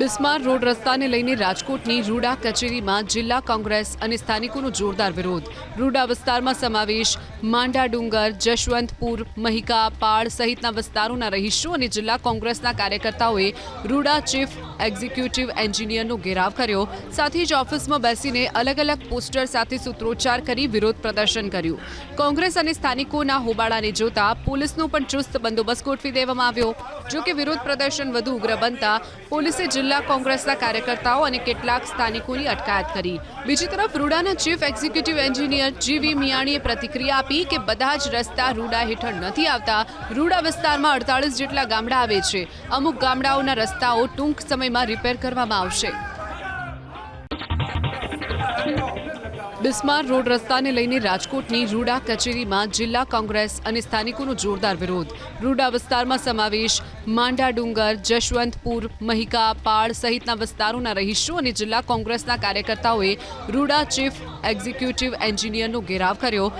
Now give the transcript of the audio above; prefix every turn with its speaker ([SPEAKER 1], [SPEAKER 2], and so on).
[SPEAKER 1] બિસ્માર road રસ્તાને લઈને રાજકોટની રૂડા કચેરીમાં જિલ્લા કોંગ્રેસ અને સ્થાનિકોનો જોરદાર વિરોધ. રૂડા વિસ્તારમાં સમાવેશ માંડા ડુંગર, જશવંતપુર, મહિકા, પાળ સહિતના વિસ્તારોના રહીશો અને જિલ્લા કોંગ્રેસના કાર્યકર્તાઓએ રૂડા ચીફ, એક્ઝિક્યુટિવ એન્જિનિયરનો ઘેરાવ કર્યો. સાથે જ ઓફિસમાં બેસીને અલગ અલગ પોસ્ટર સાથે સૂત્રોચ્ચાર કરી વિરોધ પ્રદર્શન કર્યું. કોંગ્રેસ અને સ્થાનિકોના હોબાળાને જોતા પોલીસનો પણ ચુસ્ત બંદોબસ્ત ગોઠવી દેવામાં આવ્યો. જોકે વિરોધ પ્રદર્શન વધુ ઉગ્ર બનતા પોલીસે જિલ્લા કોંગ્રેસના કાર્યકર્તાઓ અને કેટલાક સ્થાનિકોની અટકાયત કરી. બીજી તરફ રૂડાના ચીફ એક્ઝિક્યુટિવ એન્જિનિયર જીવી મિયાણીએ પ્રતિક્રિયા આપી કે બધા જ રસ્તા રૂડા હેઠળ નથી આવતા. રૂડા વિસ્તારમાં અડતાળીસ જેટલા ગામડા આવે છે. અમુક ગામડાઓના રસ્તાઓ ટૂંક સમયમાં રિપેર કરવામાં આવશે. બિસ્માર રોડ રસ્તાને લઈને રાજકોટની રૂડા કચેરીમાં જિલ્લા કોંગ્રેસ અને સ્થાનિકોનો જોરદાર વિરોધ. રૂડા વિસ્તારમાં સમાવેશ માંડા ડુંગર, જશવંતપુર, મહિકા, પાળ સહિતના વિસ્તારોના રહીશો અને જિલ્લા કોંગ્રેસના કાર્યકર્તાઓએ રૂડા ચીફ એક્ઝિક્યુટિવ એન્જિનિયરનો ઘેરાવ કર્યો.